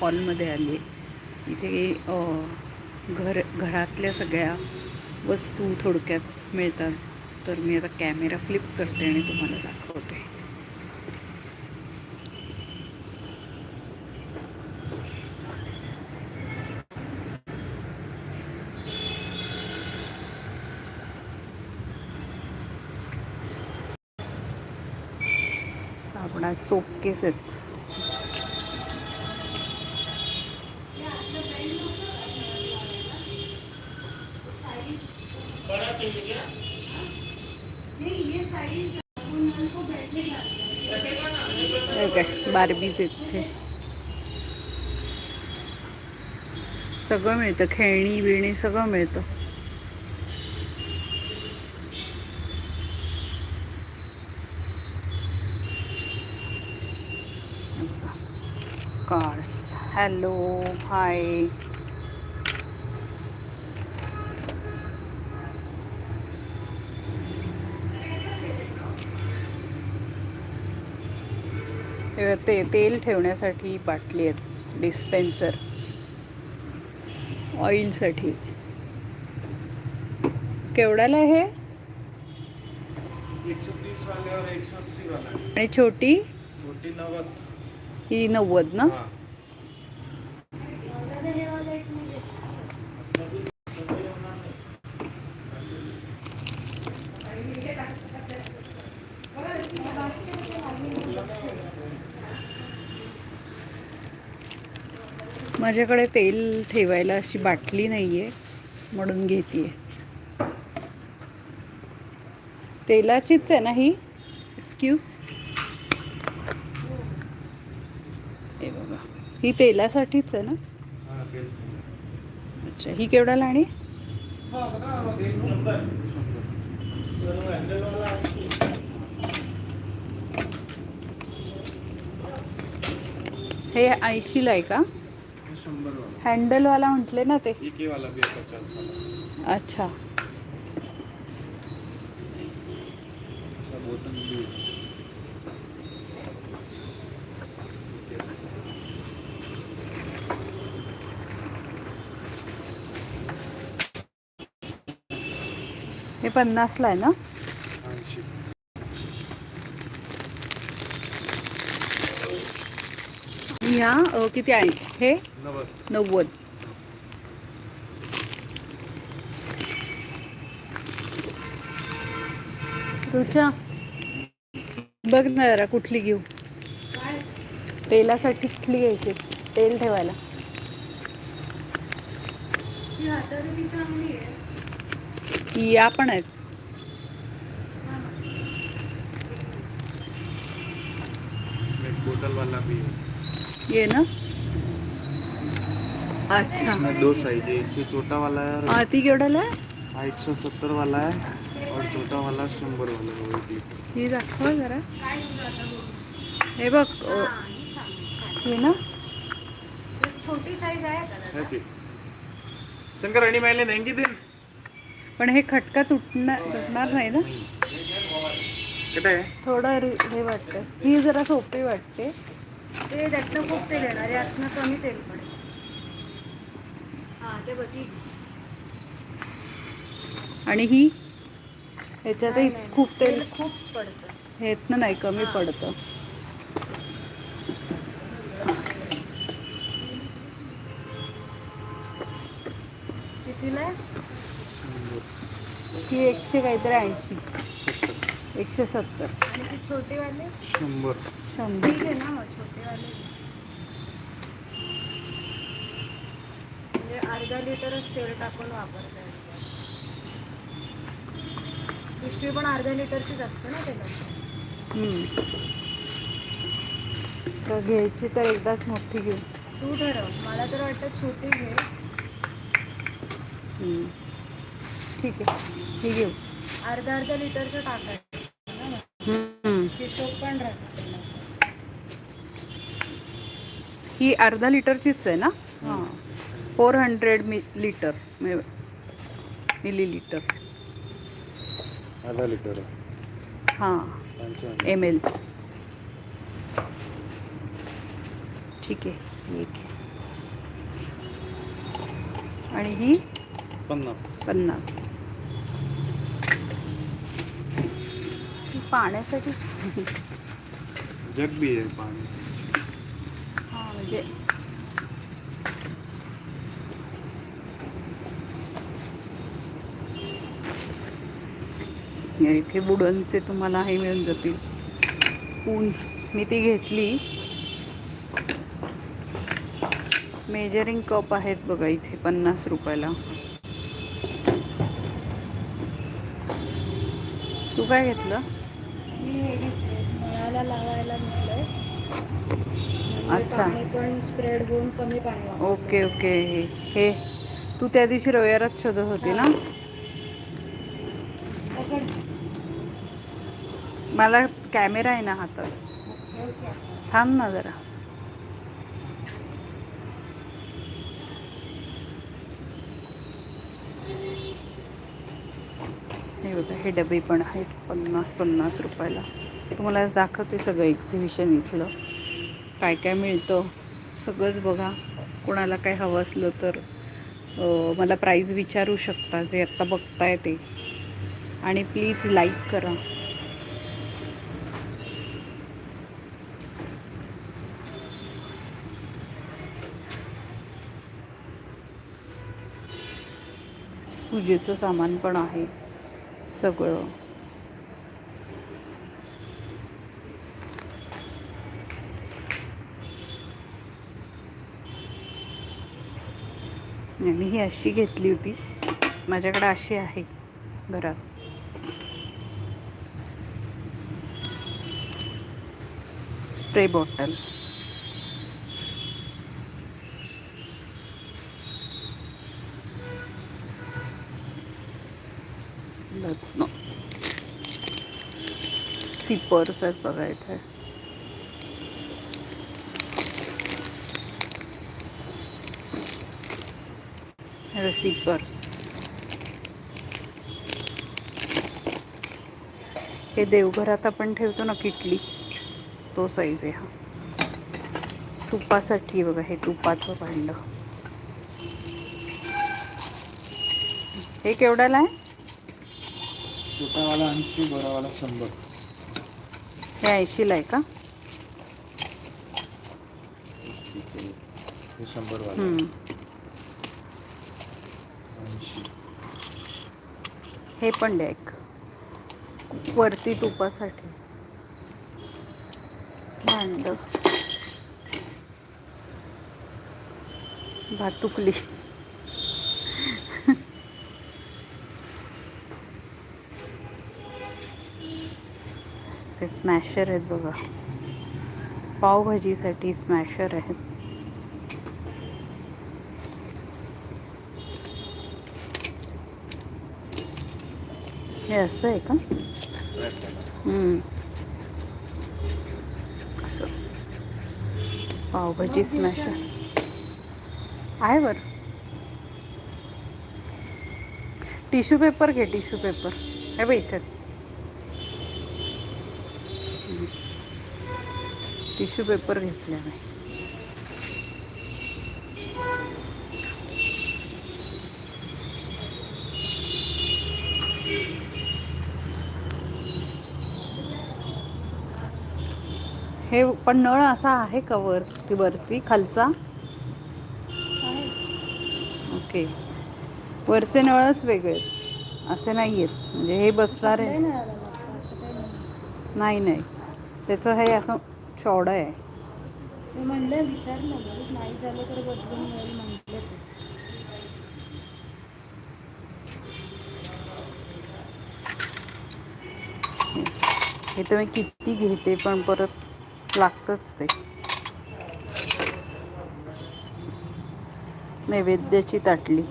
हॉलमध्ये आली. आहे इथे घर घरातल्या सगळ्या वस्तू थोडक्यात मिळतात. तर मी आता कॅमेरा फ्लिप करते आणि तुम्हाला दाखवते. साबणात सोपकेस आहेत हे काय बार्बीज आहेत इथे. सगळं मिळतं खेळणी बिळणी सगळं मिळतं. कार्स हॅलो हाय ते तेल ठेवण्यासाठी बाटली आहेत. डिस्पेन्सर. ऑइलसाठी. केवढ्याला आहे हे? आणि छोटी? छोटी नवत ही नव्वद ना? माझ्याकडे तेल ठेवायला अशी बाटली नाही आहे म्हणून घेते तेलाचीच आहे ना ही? एक्सक्यूज हे बघा. ही तेलासाठीच आहे ना? अच्छा ही केवढा आणि हे ऐंशीला आहे का? हँडलवाला म्हटले ना ते. अच्छा. है। पन्नासला आहे ना? अ, किती आहे? हे? नव्वद. रुचा बघ ना जरा कुठली घेऊ. तेलासाठी कुठली घ्यायची? तेल ठेवायला. ही या पण आहेत. एक बोतल वाला भी है ये ना. अच्छा. इसमें दो साइज है इससे छोटा वाला है और ती केवढ्याला आहे हाँ एक सौ सत्तर वाला है और छोटा वाला शंबर वाला है वो एक लीटर ही दाखव जरा। हे बघ अ, हे ना। छोटी साईज आहे का है की शंकर आणि मैले नेंगी दिन पण हे खटका तुटणार तुटणार नाही ना? किती आहे? थोडं रि- हे वाटतं. ही जरा सोपी वाटते. ते त्यातनं खूप तेल येणार यातनं कमी तेल पडेल. आणि ही? ह्याच्यातही खूप तेल खूप पडतं. ह्यातनं नाही कमी पडतं. कितीला? आहे ही एकशे काहीतरी ऐंशी. एकशे सत्तर. आणि ती छोटीवाले? शंभर. शंभर. ठीक आहे ना छोटेवाले. म्हणजे अर्धा लिटरच तेल टाकून वापरता येतं पिशवी पण अर्ध्या लिटरचीच असते ना तेलाची. तर घ्यायची तर एकदाच मोठी घेऊ. तू ठरव. मला तर वाटतं छोटी घे. ठीक आहे. ही घेऊ. अर्धा अर्धा लिटरचं टाकायचं. हिशोब पण राहतो ही अर्धा लिटरचीच आहे ना? हां. Four hundred millilitre millilitre आधा लिटर. हां एम एल ठीक आहे एक आहे. आणि ही? पन्नास. पन्नास. पाण्यासाठी? जग बी आहे पाणी. हा म्हणजे इथे वुडनचे तुम्हाला हे मिळून जातील. स्पून्स मी ती घेतली. मेजरिंग कप आहेत बघा इथे पन्नास रुपयाला. तू काय घेतलं? म्हणजे अच्छा. स्प्रेड होऊन कमी. Okay okay. हे तू त्या दिवशी रविवारात शोधत होती ना? मला कॅमेरा आहे ना हातात. थांब ना जरा. हे बघा हे डबे पण आहेत पन्नास पन्नास रुपयाला. तुम्हाला आज दाखवते सगळं एक्झिबिशन इथलं. काय काय मिळतं. सगळंच बघा. कोणाला काय हवं असलं तर मला प्राईज विचारू शकता. जे आत्ता बघताय ते. आणि प्लीज लाईक करा. पूजेचं सामान पण आहे सगळं. मी ही अशी घेतली होती. माझ्याकडे अशी आहे घरात. Spray bottle. सिपर्स आहेत बघा इथे? हे सिपर्स हे देवघरात आपण ठेवतो ना किटली? तो साईज आहे हा. तुपासाठी बघा हे तुपाचं भांड. हे केवढ्याला आहे? छोटावाला ऐंशी बरावाला शंभर. हे ऐंशीला आहे का? हे शंभर हे पण द्या एक. वरती तुपासाठी. भांड भातुकली ते स्मॅशर आहेत बघा. पावभाजीसाठी स्मॅशर आहेत. हे असं आहे का? असं. पावभाजी स्मॅशर. आहे बर. टिश्यू पेपर घे टिश्यू पेपर. हे बघ इथे. टिश्यू पेपर घेतले मी हे पण नळ असा आहे का वर ती वरती खालचा. ओके. वरचे नळच वेगळे. असे नाही आहेत. म्हणजे हे बसणार आहे. नाही. नाही नाही. त्याचं हे असं चौडं आहे. मी म्हणलं विचारलं बरं, नाही झालं तर बदलून मिळेल म्हटलं ते. हे तर मी किती घेते पण परत लागतंच ते. नैवेद्याची ताटली.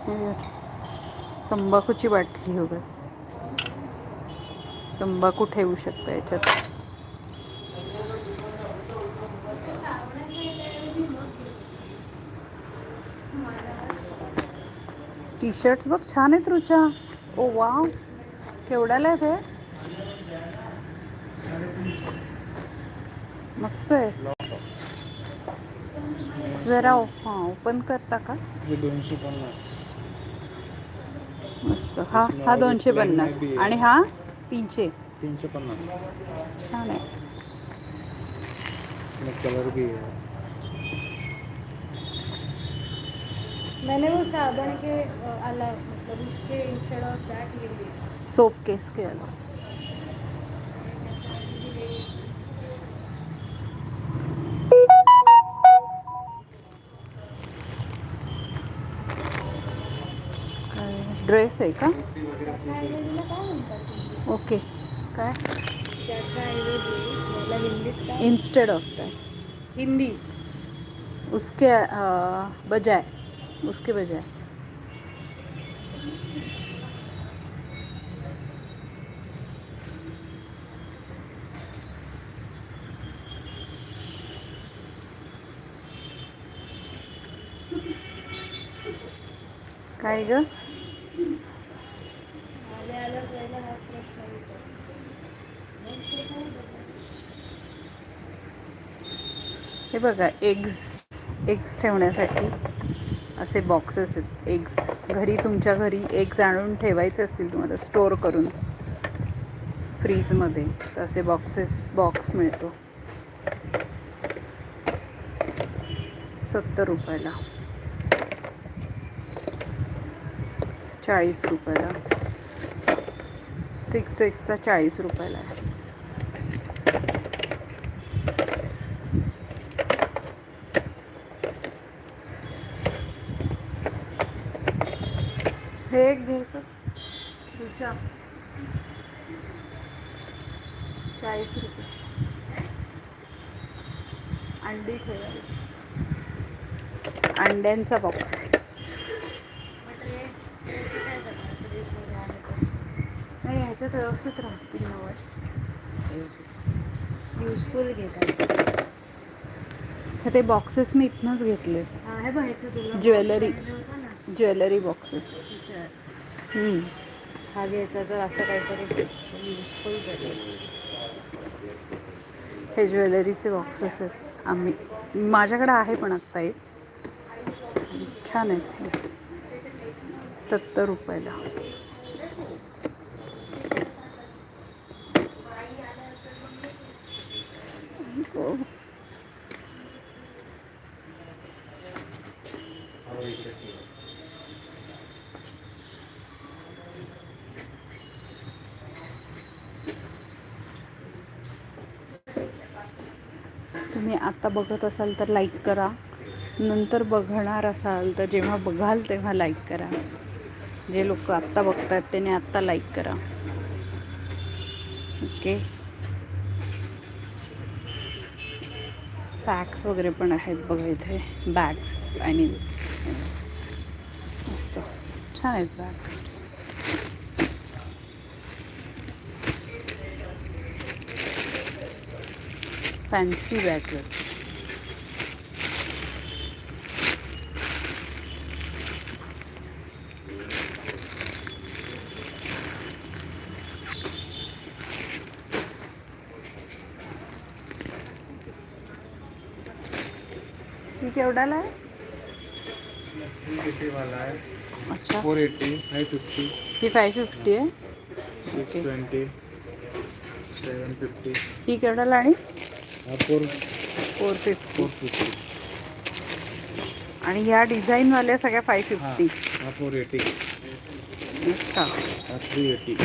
हे तंबाखूची बाटली हो तंबाखू ठेवू शकता याच्यात. टी शर्ट्स बघ छान आहेत रुचा. ओ वाव. केवढ्याला आहे ते मस्त आहे. जरा हां ओपन करता का? हे दोनशे पन्नास. मस्त. हा हा दोनशे पन्नास. आणि हा तीनशे. तीनशे पन्नास. छान आहे. कलर भी है मैंने वो साबण के अलग मतलब उसके इंस्टेड ऑफ दैट ये लिया सोप केस के अलग. ड्रेस आहे का? ओके काय? Instead of that Hindi. उसके बजाय. उसके बजाय. काय ग? हे बघा एग्ज एग्ज ठेवण्यासाठी असे बॉक्सेस आहेत. एग्ज घरी तुमच्या घरी एग्ज आणून ठेवायचे असतील तुम्हाला स्टोअर करून. फ्रीजमध्ये तर असे बॉक्सेस बॉक्स मिळतो. सत्तर रुपयाला. चाळीस रुपयाला. सिक्स एक्सचा चाळीस रुपयाला आहे हे एक घ्यायचं तुझ्या चाळीस रुपये अंडी ठेवायला अंड्यांचा बॉक्स तर नाही राहतील युजफुल घेतात. ते बॉक्सेस मी इथनंच घेतले. हा हे ज्वेलरी. Jewellery boxes. हा घ्यायचा तर असं काहीतरी युजफुल हे ज्वेलरीचे बॉक्सेस आहेत. आम्ही माझ्याकडे आहे पण आत्ता एक. छान आहेत हे सत्तर रुपयाला हो. तुम्ही आत्ता बघत असाल तर लाईक करा नंतर बघणार असाल तर जेव्हा बघाल तेव्हा लाईक करा. जे लोक आत्ता बघतात त्याने आत्ता लाईक करा. ओके सॅक्स वगैरे पण आहेत बघा इथे. बॅग्स आणि मस्त. छान आहेत बॅग्स फॅन्सी बॅग्स ही केवढ्याला आहे? एटी वाला है अच्छा. Four eighty five fifty. ही फाय फिफ्टी आहे. Six twenty seven fifty. ही केवढ्याला आणि? हा four four fifty. Four fifty. आणि ह्या डिझाईनवाल्या सगळ्या फाय हाँ फिफ्टी. हाँ फोर एटी. अच्छा. हाँ थ्री एटी.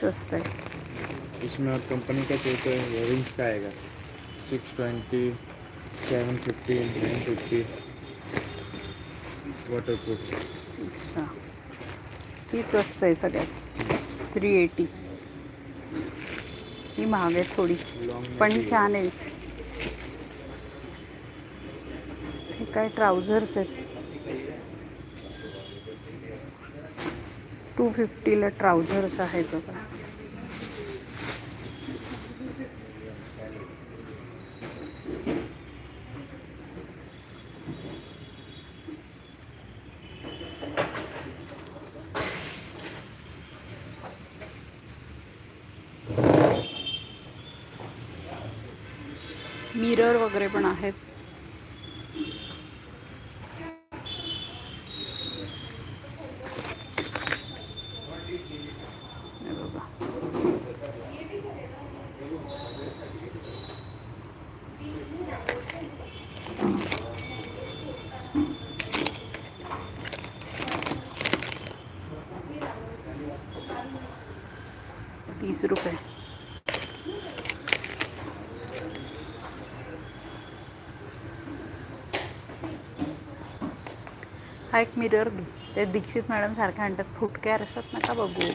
स्वस्त आहे. इसमें कंपनी का चाहिए तो इयरिंग्स का? आएगा six twenty seven fifty nine fifty. Waterproof अच्छा. ही स्वस्त आहे सगळ्यात. थ्री एटी ही महाग आहे थोडी. पण ही छान आहे. हे काय ट्राउझर्स आहेत. टू फिफ्टीला ट्राउझर्स आहेत बघा मिरर वगैरे पण आहेत हे बघा तीस रुपये. हा एक मिरर घे. ते दीक्षित मॅडम सारख्या आणतात. फुटक्यार असतात ना का बघू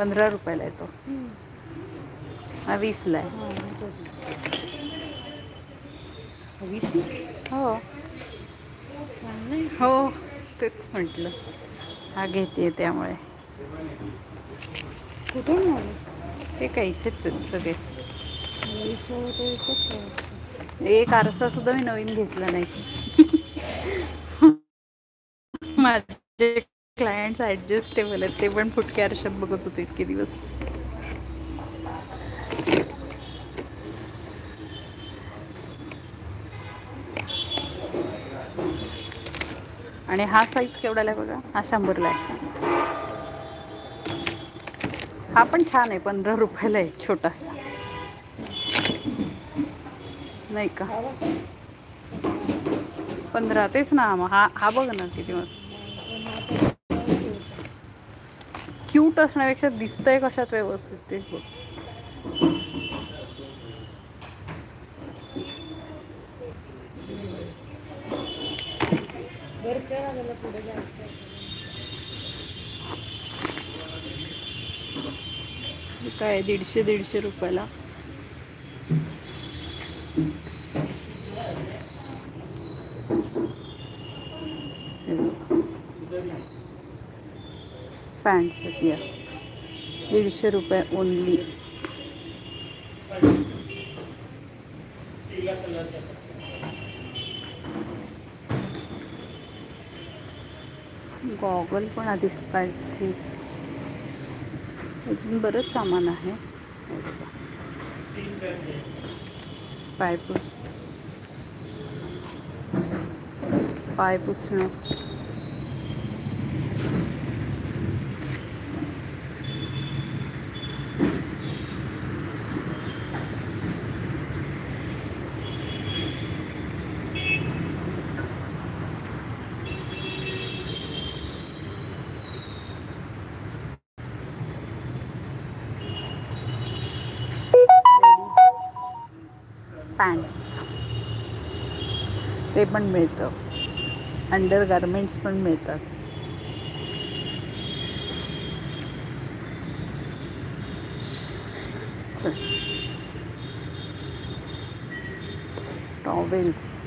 पंधरा रुपयाला येतो. हा वीसला आहे. हां वीस हो हो. तेच म्हटलं. हा घेते त्यामुळे. कुठून हे काय इथेच आहेत सगळे. तो एक आरसा सुद्धा मी नवीन घेतला नाही. माझे क्लायंट्स ॲडजस्टेबल आहेत ते पण फुटक्या आरशात बघत होते इतके दिवस. आणि हा साईज केवढाला आहे बघा? हा शंभरला आहे. हा पण छान आहे पंधरा रुपयाला आहे छोटासा. नाही का? पंधरा तेच ना मग हा हा बघ ना किती मस्त. क्यूट असण्यापेक्षा दिसतंय कशात व्यवस्थित तेच बघ काय दीडशे दीडशे रुपयाला? पॅन्ट्स आहेत दीडशे रुपये ओनली. गॉगल पण दिसत आहेत इथे अजून बरंच सामान आहे. पाय पुस पाय पुसणं. ते पण मिळतं. अंडर गार्मेंट्स पण मिळतात. चल. टॉवेल्स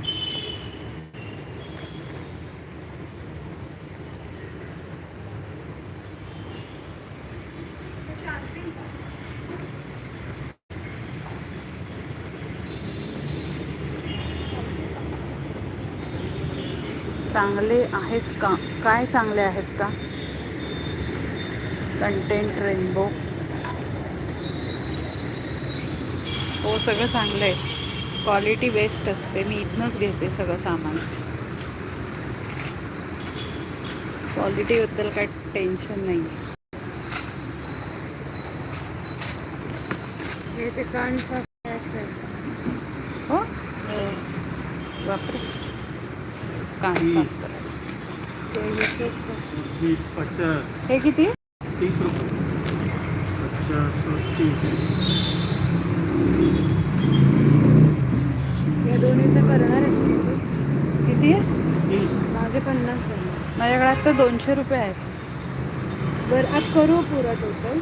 चांगले आहेत का? काय चांगले आहेत का? कंटेंट रेनबो हो सगळं चांगलं आहे क्वालिटी बेस्ट असते. मी इथनंच घेते सगळं सामान. क्वालिटीबद्दल काय टेन्शन नाही हे आहे हो? बापरे कान साफ करायला. पचास. हे किती? तीस रुपये. पचास और तीस. या दोन्हीचं करणार आहेस की तू? किती? तीस. माझे पन्नास झाले माझ्याकडे आता दोनशे रुपये आहेत. बरं आज करू पुरा टोटल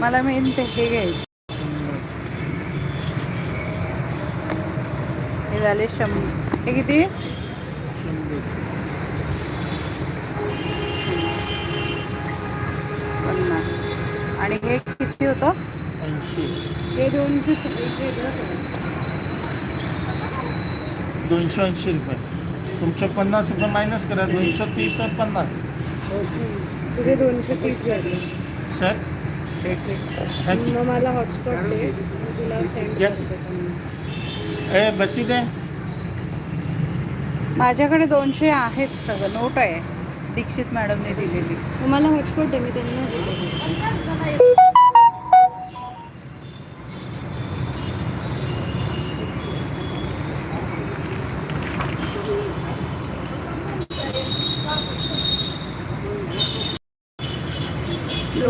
मला मेन ते हे घ्यायचं शंभर हे झाले शंभर. हे किती? पन्नास. आणि हे किती होतं? ऐंशी. हे करा दोनशे ऐंशी रुपये. तुमचे पन्नास रुपये मायनस करा. दोनशे तीस और पन्नास. तुझे दोनशे तीस झाले. सर मग मला हॉटस्पॉट तुला सेंड. ए बसी दे. माझ्याकडे दोनशे आहेत सगळं. नोट आहे. दीक्षित मॅडमने दिलेली. मला हॉटस्पॉट दे मी त्यांना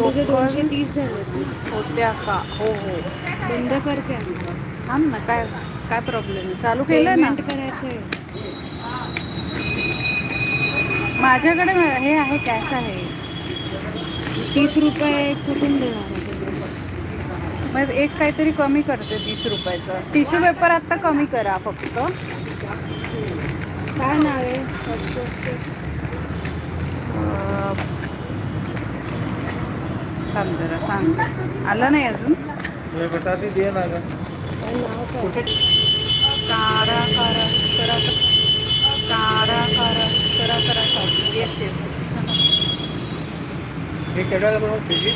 तुझे दोनशे तीस झाले होत्या का? हो हो. बंद कर की आता. थांब ना काय? काय प्रॉब्लेम चालू केलं ना? माझ्याकडे हे आहे कॅश आहे. तीस रुपये कुठून देणार मग एक काहीतरी कमी करते तीस रुपयाचं. टिश्यू पेपर आत्ता कमी करा फक्त. काय नाव आहे? जरा सांग. आलं नाही अजून? काय कारा कारा करा कारा कारा करा करा येस येस हे केवढ्याला बनवत त्याची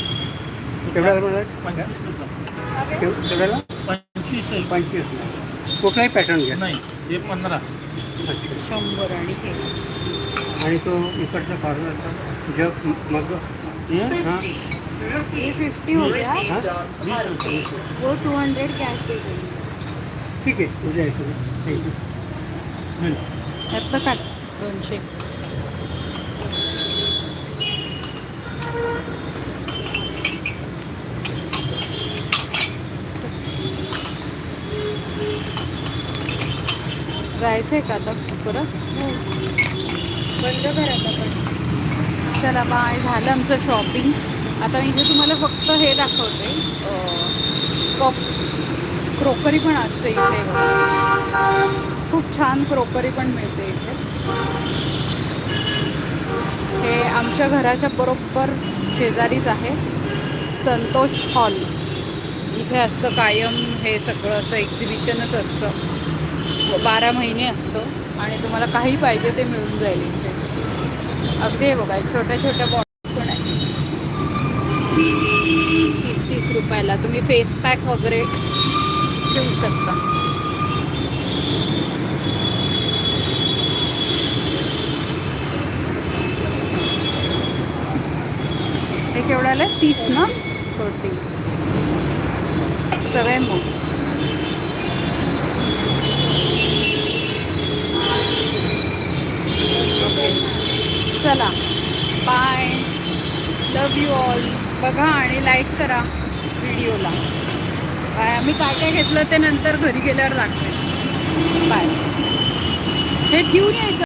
केवढ्याला बनवत पंचवीस. केवढ्याला पंचवीस कुठलाही पॅटर्न? घ्या नाही हे पंधरा. शंभर आणि आणि तो इकडचा कॉर्नरचा जग मग हां? थ्री फिफ्टी हो गया। हां? वीस रुपये वो टू हंड्रेड कैश दे देंगे। ठीक आहे उद्या येतो थँक्यू काट दोनशे जायचंय का आता परत? बंद कर आता पण चला बाय झालं आमचं शॉपिंग आता मी इथे तुम्हाला फक्त हे दाखवते कप्स. क्रोकरी पण असते इथे. खूप छान क्रोकरी पण मिळते इथे. हे आमच्या घराच्या बरोबर शेजारीच आहे. संतोष हॉल. इथे असतं कायम हे सगळं असं एक्झिबिशनच असतं. बारा महिने असतं आणि तुम्हाला काही पाहिजे ते मिळून जाईल इथे. अगदी हे बघा छोट्या छोट्या बॉ तीस तीस रुपयाला. तुम्ही फेस पॅक वगैरे घेऊ शकता. हे केवढ्याला तीस ना? फोर्टी. सगळे मग चला. बाय लव यू ऑल बघा आणि लाईक करा व्हिडिओला. बाय. आम्ही काय काय घेतलं ते नंतर घरी गेल्यावर लागते बाय. हे ठेवून यायचं.